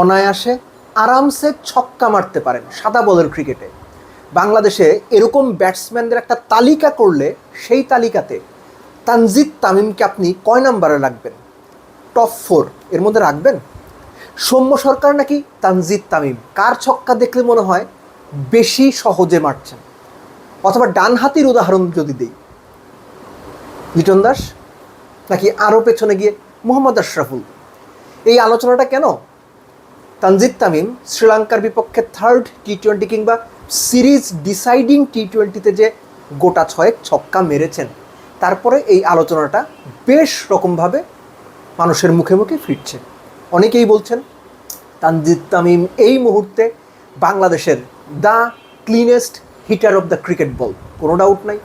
অনায়াসে আরামসে ছক্কা মারতে পারেন সাদা বলের ক্রিকেটে। বাংলাদেশে এরকম ব্যাটসম্যানদের একটা তালিকা করলে সেই তালিকাতে তানজিদ তামিমকে আপনি কয় নাম্বারে রাখবেন? টপ ফোর, এর মধ্যে রাখবেন? সৌম্য সরকার নাকি তানজিদ তামিম? কার ছক্কা দেখলে মনে হয় বেশি সহজে মারছেন? অথবা ডান হাতির উদাহরণ যদি দিই। লিটন দাস নাকি আরও পেছনে গিয়ে মোহাম্মদ আশরাফুল? এই আলোচনাটা কেন তানজিদ তামিম শ্রীলঙ্কার বিপক্ষে থার্ড টি টোয়েন্টি কিংবা সিরিজ ডিসাইডিং টি টোয়েন্টিতে যে গোটা ছয়েক ছক্কা মেরেছেন, তারপরে এই আলোচনাটা বেশ রকমভাবে মানুষের মুখে মুখে ফিরছে। অনেকেই বলছেন, তানজিদ তামিম এই মুহূর্তে বাংলাদেশের the cleanest hitter of the cricket ball কোনো ডাউট নাই।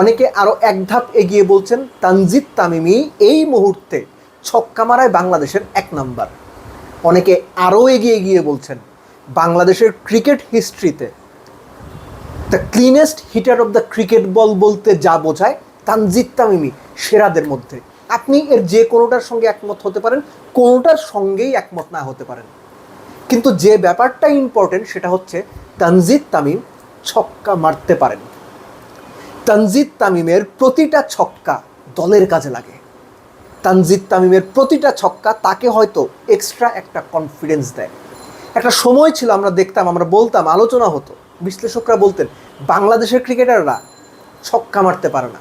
অনেকে আরও এক ধাপ এগিয়ে বলছেন, তানজিদ তামিমই এই মুহূর্তে ছক্কা মারায় বাংলাদেশের এক নাম্বার অনেকে আরও এগিয়ে গিয়ে বলছেন, বাংলাদেশের cricket হিস্ট্রিতে the cleanest hitter of the cricket ball বলতে যা বোঝায় তানজিদ তামিমি সেরাদের মধ্যে। আপনি এর যে কোনোটার সঙ্গে একমত হতে পারেন, কোনোটার সঙ্গেই একমত না হতে পারেন। কিন্তু যে ব্যাপারটা ইম্পর্টেন্ট সেটা হচ্ছে তানজিদ তামিম ছক্কা মারতে পারেন। তানজিদ তামিমের প্রতিটা ছক্কা দলের কাজে লাগে। তানজিদ তামিমের প্রতিটা ছক্কা তাকে হয়তো এক্সট্রা একটা কনফিডেন্স দেয়। একটা সময় ছিল আমরা দেখতাম, আমরা বলতাম, আলোচনা হতো। বিশ্লেষকরা বলতেন, বাংলাদেশের ক্রিকেটাররা ছক্কা মারতে পারে না।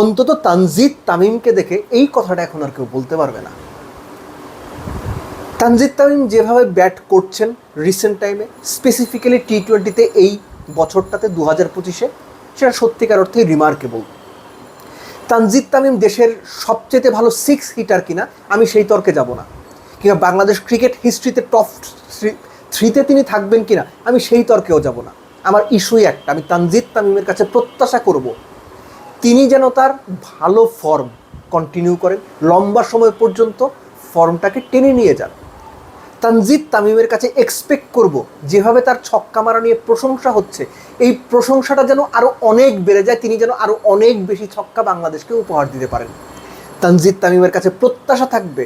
অন্তত তানজিদ তামিমকে দেখে এই কথাটা এখন আর কেউ বলতে পারবে না। তানজিদ তামিম যেভাবে ব্যাট করছেন রিসেন্ট টাইমে স্পেসিফিক্যালি টি টোয়েন্টিতে এই বছরটাতে দু হাজার পঁচিশে, সেটা সত্যিকার অর্থেই রিমার্কেবল তানজিদ তামিম দেশের সবচেয়ে ভালো সিক্স হিটার কিনা, আমি সেই তর্কে যাব না। কিংবা বাংলাদেশ ক্রিকেট হিস্ট্রিতে টপ থ্রিতে তিনি থাকবেন কিনা, আমি সেই তর্কেও যাব না। আমার ইস্যুই একটা, আমি তানজিদ তামিমের কাছে প্রত্যাশা করব, তিনি যেন তার ভালো ফর্ম কন্টিনিউ করেন, লম্বা সময় পর্যন্ত ফর্মটাকে টেনে নিয়ে যান। তানজিদ তামিমের কাছে এক্সপেক্ট করব। যেভাবে তার ছক্কা মারা নিয়ে প্রশংসা হচ্ছে, এই প্রশংসাটা যেন আরও অনেক বেড়ে যায়, তিনি যেন আরও অনেক বেশি ছক্কা বাংলাদেশকে উপহার দিতে পারেন। তানজিদ তামিমের কাছে প্রত্যাশা থাকবে,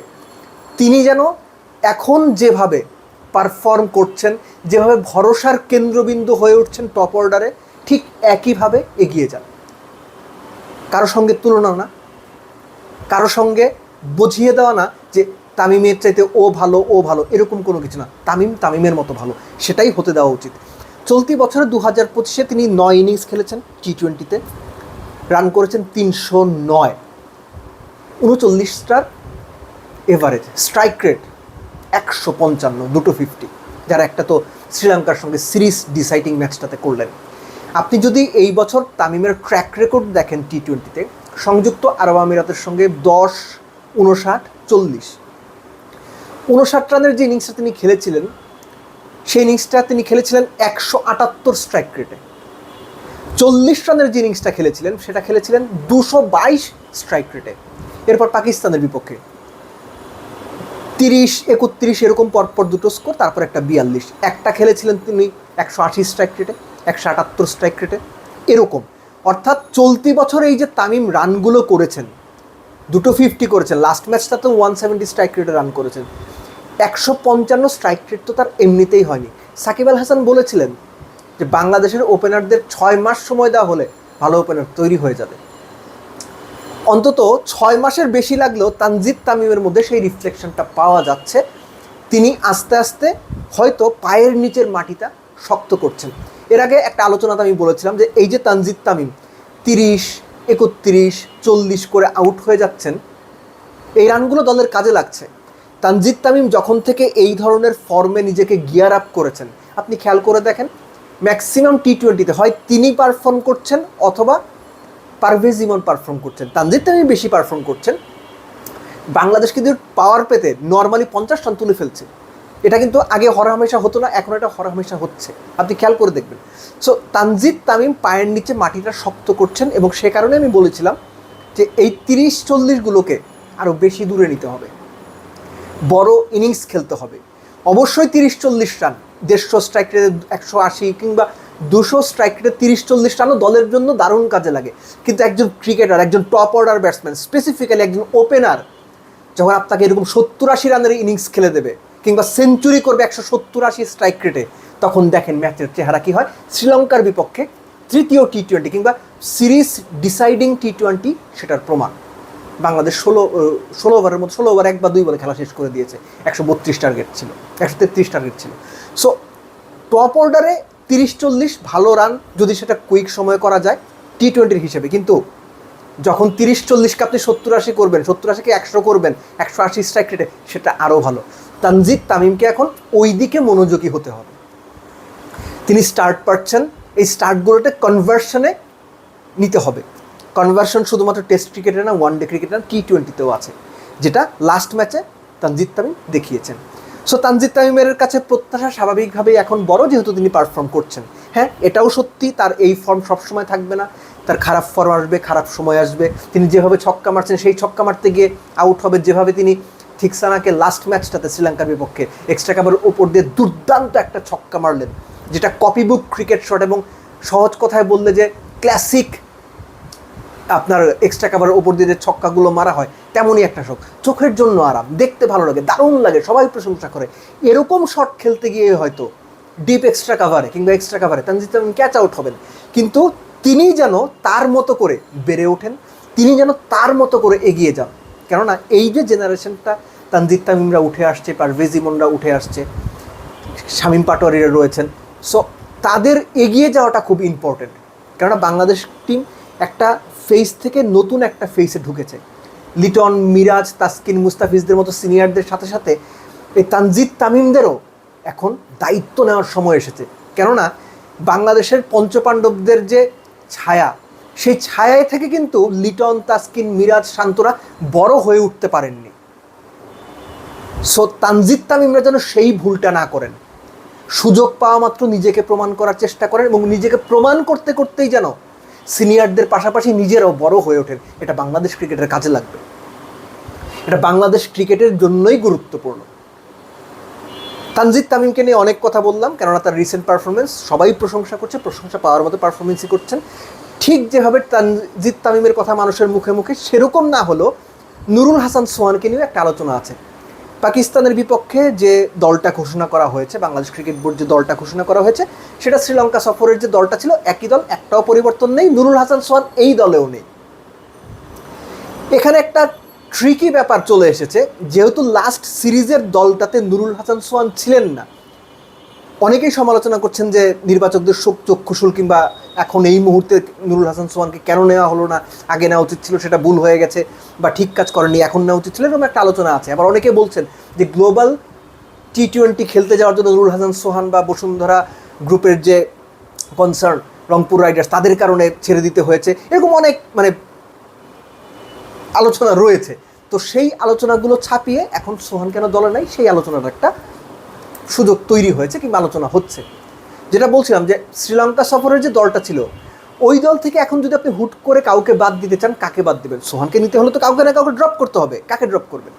তিনি যেন এখন যেভাবে পারফর্ম করছেন, যেভাবে ভরসার কেন্দ্রবিন্দু হয়ে উঠছেন টপ অর্ডারে ঠিক একইভাবে এগিয়ে যান। কারও সঙ্গে তুলনা না, কারও সঙ্গে বুঝিয়ে দেওয়া না যে তামিমের চাইতে ও ভালো ও ভালো, এরকম কোনো কিছু না। তামিম তামিমের মতো ভালো। সেটাই হতে দেওয়া উচিত। চলতি বছরে দু হাজার পঁচিশে তিনি নয় ইনিংস খেলেছেন টি টোয়েন্টিতে রান করেছেন তিনশো নয়। উনচল্লিশটার এভারেজ স্ট্রাইক রেট একশো পঞ্চান্ন, দুটো ফিফটি যার একটা তো শ্রীলঙ্কার সঙ্গে সিরিজ ডিসাইডিং ম্যাচটাতে করলেন। আপনি যদি এই বছর তামিমের ট্র্যাক রেকর্ড দেখেন টি টোয়েন্টিতে সংযুক্ত আরব আমিরাতের সঙ্গে দশ, উনষাট, চল্লিশ। উনষাট রানের যে ইনিংসটা তিনি খেলেছিলেন, সেই ইনিংসটা তিনি খেলেছিলেন একশো আটাত্তর স্ট্রাইক রেটে চল্লিশ রানের যে ইনিংসটা খেলেছিলেন, সেটা খেলেছিলেন দুশো বাইশ স্ট্রাইক রেটে এরপর পাকিস্তানের বিপক্ষে। তিরিশ, একত্রিশ এরকম পরপর দুটো স্কোর তারপর একটা বিয়াল্লিশ। একটা খেলেছিলেন তিনি একশো আশি স্ট্রাইক রেটে একশো আটাত্তর স্ট্রাইক রেটে এরকম। অর্থাৎ চলতি বছর এই যে তামিম রানগুলো করেছেন দুটো ফিফটি করেছেন। লাস্ট ম্যাচটা তো ওয়ান সেভেন্টি স্ট্রাইক রেটে রান করেছেন। একশো পঞ্চান্ন স্ট্রাইক রেট তো তার এমনিতেই হয়নি। সাকিব আল হাসান বলেছিলেন যে, বাংলাদেশের ওপেনারদের ছয় মাস সময় দেওয়া হলে ভালো ওপেনার তৈরি হয়ে যাবে। অন্তত ছয় মাসের বেশি লাগলেও তানজিদ তামিমের মধ্যে সেই রিফ্লেকশনটা পাওয়া যাচ্ছে। তিনি আস্তে আস্তে হয়তো পায়ের নিচের মাটিটা শক্ত করছেন। এর আগে একটা আলোচনাতে আমি বলেছিলাম যে, এই যে তানজিদ তামিম, তিরিশ একত্রিশ, চল্লিশ করে আউট হয়ে যাচ্ছেন। এই রানগুলো দলের কাজে লাগছে। তানজিদ তামিম যখন থেকে এই ধরনের ফর্মে নিজেকে গিয়ার আপ করেছেন, আপনি খেয়াল করে দেখেন ম্যাক্সিমাম টি টোয়েন্টিতে হয় তিনি পারফর্ম করছেন অথবা পারভেজ ইমন পারফর্ম করছেন। তানজিদ তামিম বেশি পারফর্ম করছেন। বাংলাদেশ কিন্তু পাওয়ার পেতে নর্মালি পঞ্চাশ রান তুলে ফেলছে। এটা কিন্তু আগে হরহামেশা হতো না, এখন এটা হরহামেশা হচ্ছে। আপনি খেয়াল করে দেখবেন। সো তানজিদ তামিম পায়ের নিচে মাটিটা শক্ত করছেন এবং সে কারণে আমি বলেছিলাম যে এই তিরিশ চল্লিশগুলোকে আরও বেশি দূরে নিতে হবে। বড় ইনিংস খেলতে হবে। অবশ্যই তিরিশ চল্লিশ রান, দেড়শো স্ট্রাইক রেটে একশো আশি কিংবা দুশো স্ট্রাইক রেটে তিরিশ চল্লিশ রানও দলের জন্য দারুণ কাজে লাগে। কিন্তু একজন ক্রিকেটার একজন টপ অর্ডার ব্যাটসম্যান স্পেসিফিক্যালি একজন ওপেনার যখন আপনাকে এরকম সত্তর আশি রানের ইনিংস খেলে দেবে কিংবা সেঞ্চুরি করবে একশো সত্তর আশি স্ট্রাইক রেটে তখন দেখেন ম্যাচের চেহারা কি হয়? শ্রীলঙ্কার বিপক্ষে তৃতীয় টি টোয়েন্টি কিংবা সিরিজ ডিসাইডিং টি টোয়েন্টি সেটার প্রমাণ। বাংলাদেশ ষোলো ষোলো ওভারের মধ্যে, ষোলো ওভার এক বা দুই বলে খেলা শেষ করে দিয়েছে। একশো বত্রিশ টার্গেট ছিল, একশো তেত্রিশ টার্গেট ছিল। সো টপ অর্ডারে তিরিশ চল্লিশ ভালো রান যদি সেটা কুইক সময়ে করা যায় টি টোয়েন্টির হিসেবে। কিন্তু যখন তিরিশ চল্লিশকে আপনি সত্তর আশি করবেন, সত্তর আশিকে একশো করবেন, একশো আশি স্ট্রাইক রেটে সেটা আরও ভালো। তানজিদ তামিমকে এখন ওই দিকে মনোযোগী হতে হবে। তিনি স্টার্ট পাচ্ছেন এই স্টার্টগুলোতে কনভার্সনে নিতে হবে। কনভার্সন শুধুমাত্র টেস্ট ক্রিকেটে না ওয়ান ডে ক্রিকেটে না টি টোয়েন্টিতেও আছে, যেটা লাস্ট ম্যাচে তানজিদ তামিম দেখিয়েছেন। সো তানজিদ তামিমের কাছে প্রত্যাশা স্বাভাবিকভাবেই এখন বড়, যেহেতু তিনি পারফর্ম করছেন। হ্যাঁ এটাও সত্যি, তার এই ফর্ম সবসময় থাকবে না, তার খারাপ ফর্ম আসবে, খারাপ সময় আসবে। তিনি যেভাবে ছক্কা মারছেন, সেই ছক্কা মারতে গিয়ে আউট হবে যেভাবে তিনি থিকসানাকে লাস্ট ম্যাচটাতে শ্রীলঙ্কার বিপক্ষে এক্সট্রা কাপের ওপর দিয়ে দুর্দান্ত একটা ছক্কা মারলেন, যেটা কপিবুক ক্রিকেট শট এবং সহজ কথায় বললে যে ক্লাসিক আপনার এক্সট্রা কাভারের ওপর দিয়ে যে ছক্কাগুলো মারা হয়, তেমনই একটা শখ। চোখের জন্য আরাম, দেখতে ভালো লাগে, দারুণ লাগে, সবাই প্রশংসা করে। এরকম শট খেলতে গিয়ে হয়তো ডিপ এক্সট্রা কাভারে কিংবা এক্সট্রা কাভারে তানজিদ ক্যাচ আউট হবেন। কিন্তু তিনি যেন তার মতো করে বেড়ে ওঠেন, তিনি যেন তার মতো করে এগিয়ে যান। কেননা এই যে জেনারেশনটা তানজিদ তামিমরা উঠে আসছে, পারভেজ ইমনরা উঠে আসছে, শামীম পাটোয়ারিরা রয়েছেন। সো তাদের এগিয়ে যাওয়াটা খুব ইম্পর্টেন্ট কেননা বাংলাদেশ টিম একটা ফেস থেকে নতুন একটা ফেসে ঢুকেছে। লিটন, মিরাজ, তাসকিন, মুস্তাফিজদের মতো সিনিয়রদের সাথে সাথে এই তানজিদ তামিমদেরও এখন দায়িত্ব নেওয়ার সময় এসেছে। কেননা বাংলাদেশের পঞ্চপাণ্ডবদের যে ছায়া, সেই ছায়ায় থেকে কিন্তু লিটন, তাসকিন, মিরাজ, শান্তরা বড় হয়ে উঠতে পারেননি। সো তানজিদ তামিমরা যেন সেই ভুলটা না করেন। সুযোগ পাওয়া মাত্র নিজেকে প্রমাণ করার চেষ্টা করেন এবং নিজেকে প্রমাণ করতে করতেই যেন সিনিয়রদের পাশাপাশি নিজেরাও বড় হয়ে ওঠেন। এটা বাংলাদেশ ক্রিকেটের কাজে লাগবে। এটা বাংলাদেশ ক্রিকেটের জন্যই গুরুত্বপূর্ণ। তানজিদ তামিমকে নিয়ে অনেক কথা বললাম, কেননা তার রিসেন্ট পারফরমেন্স সবাই প্রশংসা করছে, প্রশংসা পাওয়ার মতো পারফরমেন্সই করছেন। ঠিক যেভাবে তানজিদ তামিমের কথা মানুষের মুখে মুখে, সেরকম না হলেও নুরুল হাসান সোহানকে নিয়েও একটা আলোচনা আছে। পাকিস্তানের বিপক্ষে যে দলটা ঘোষণা করা হয়েছে, বাংলাদেশ ক্রিকেট বোর্ড যে দলটা ঘোষণা করা হয়েছে, সেটা শ্রীলঙ্কা সফরের যে দলটা ছিল, একই দল, একটাও পরিবর্তন নেই। নুরুল হাসান সোহান এই দলেও নেই। এখানে একটা ট্রিকি ব্যাপার চলে এসেছে, যেহেতু লাস্ট সিরিজের দলটাতে নুরুল হাসান সোহান ছিলেন না অনেকেই সমালোচনা করছেন যে নির্বাচকদের চক্ষুশুল কিংবা এখন এই মুহূর্তে নুরুল হাসান সোহানকে কেন নেওয়া হলো না? আগে নেওয়া উচিত ছিল, সেটা ভুল হয়ে গেছে বা ঠিক কাজ করেনি, এখন নেওয়া উচিত ছিল এরকম একটা আলোচনা আছে। আবার অনেকে বলছেন যে গ্লোবাল টি টোয়েন্টি খেলতে যাওয়ার জন্য নুরুল হাসান সোহান বা বসুন্ধরা গ্রুপের যে কনসার্ন রংপুর রাইডার্স তাদের কারণে ছেড়ে দিতে হয়েছে। এরকম অনেক মানে আলোচনা রয়েছে। তো সেই আলোচনাগুলো ছাপিয়ে এখন সোহান কেন দলে নাই? সেই আলোচনার একটা সুযোগ তৈরি হয়েছে কিংবা আলোচনা হচ্ছে। যেটা বলছিলাম যে শ্রীলঙ্কা সফরের যে দলটা ছিল, ওই দল থেকে এখন যদি আপনি হুট করে কাউকে বাদ দিতে চান, কাকে বাদ দেবেন? সোহানকে নিতে হলে তো কাউকে না কাউকে ড্রপ করতে হবে। কাকে ড্রপ করবেন?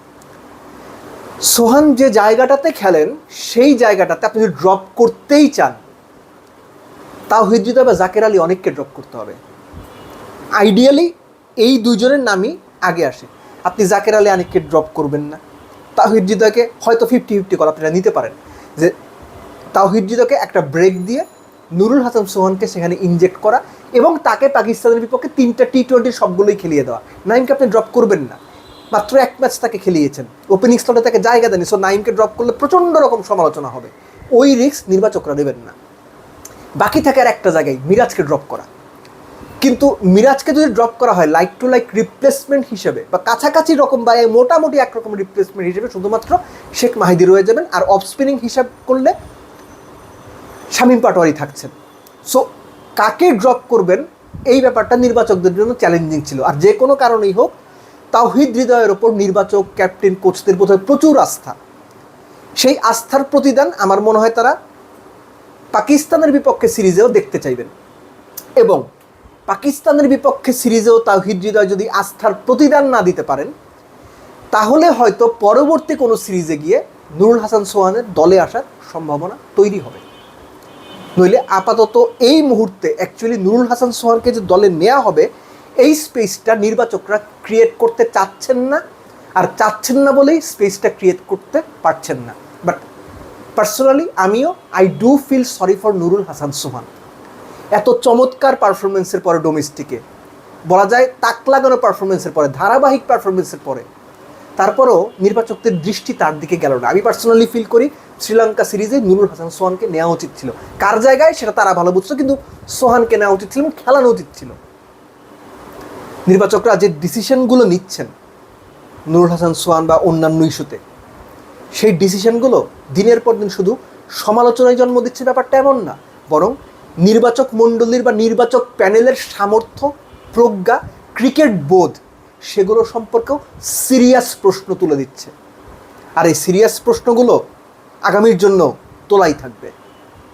সোহান যে জায়গাটাতে খেলেন, সেই জায়গাটাতে আপনি যদি ড্রপ করতেই চান তাও হিদ্রিদা বা জাকের আলী অনেককে ড্রপ করতে হবে। আইডিয়ালি এই দুজনের নামই আগে আসে। আপনি জাকের আলী অনেককে ড্রপ করবেন না। তাহিদ হৃদয়কে হয়তো ফিফটি ফিফটি কল আপনারা নিতে পারেন। যে তাহিদ হৃদয়কে একটা ব্রেক দিয়ে নুরুল হাসান সোহানকে সেখানে ইনজেক্ট করা এবং তাকে পাকিস্তানের বিপক্ষে তিনটা টি টোয়েন্টির সবগুলোই খেলিয়ে দেওয়া। নাইমকে আপনি ড্রপ করবেন না। মাত্র এক ম্যাচ তাকে খেলিয়েছেন। ওপেনিং স্লটে তাকে জায়গা দেননি। সো নাইমকে ড্রপ করলে প্রচণ্ড রকম সমালোচনা হবে। ওই রিস্ক নির্বাচকরা দেবেন না। বাকি থাকে আর একটা জায়গায় মিরাজকে ড্রপ করা। কিন্তু মিরাজকে যদি ড্রপ করা হয় লাইক টু লাইক রিপ্লেসমেন্ট হিসেবে, বা কাছাকাছি রকম বা মোটামুটি একরকম রিপ্লেসমেন্ট হিসেবে শুধুমাত্র শেখ মাহিদি রয়ে যাবেন আর অফ স্পিনিং হিসাব করলে শামীম পাটোয়ারি থাকছেন। সো কাকে ড্রপ করবেন? এই ব্যাপারটা নির্বাচকদের জন্য চ্যালেঞ্জিং ছিল। আর যে কোনো কারণেই হোক, তাওহিদ হৃদয়ের ওপর নির্বাচক ক্যাপ্টেন কোচদের বোধহয় প্রচুর আস্থা। সেই আস্থার প্রতিদান আমার মনে হয় তারা পাকিস্তানের বিপক্ষে সিরিজেও দেখতে চাইবেন। এবং পাকিস্তানের বিপক্ষে সিরিজেও তাওহিদ হৃদয় যদি আস্থার প্রতিদান না দিতে পারেন, তাহলে হয়তো পরবর্তী কোনো সিরিজে গিয়ে নুরুল হাসান সোহানের দলে আসার সম্ভাবনা তৈরি হবে। নইলে আপাতত এই মুহূর্তে অ্যাকচুয়ালি নুরুল হাসান সোহানকে যে দলে নেওয়া হবে, এই স্পেসটা নির্বাচকরা ক্রিয়েট করতে চাচ্ছেন না। আর চাচ্ছেন না বলেই স্পেসটা ক্রিয়েট করতে পারছেন না। বাট পার্সোনালি আমিও I do feel sorry for Nurul Hasan Sohan. এত চমৎকার পারফরমেন্সের পরে ডোমেস্টিকে বলা যায় তাক লাগানো পারফরমেন্সের পরে, ধারাবাহিক পারফরমেন্সের পরে। তারপরও নির্বাচকদের দৃষ্টি তার দিকে গেল না। আমি পার্সোনালি ফিল করি শ্রীলঙ্কা সিরিজে নুরুল হাসান সোহানকে নেওয়া উচিত ছিল। কার জায়গায় সেটা তারা ভালো বুঝতো কিন্তু সোহানকে নেওয়া উচিত ছিল এবং খেলানো উচিত ছিল। নির্বাচকরা যে ডিসিশনগুলো নিচ্ছেন নুরুল হাসান সোহান বা অন্যান্য ইস্যুতে, সেই ডিসিশনগুলো দিনের পর দিন শুধু সমালোচনায় জন্ম দিচ্ছে ব্যাপারটা এমন না, বরং নির্বাচক মণ্ডলীর বা নির্বাচক প্যানেলের সামর্থ্য, প্রজ্ঞা, ক্রিকেট বোধ, সেগুলো সম্পর্কেও সিরিয়াস প্রশ্ন তুলে দিচ্ছে। আর এই সিরিয়াস প্রশ্নগুলো আগামীর জন্য তোলাই থাকবে।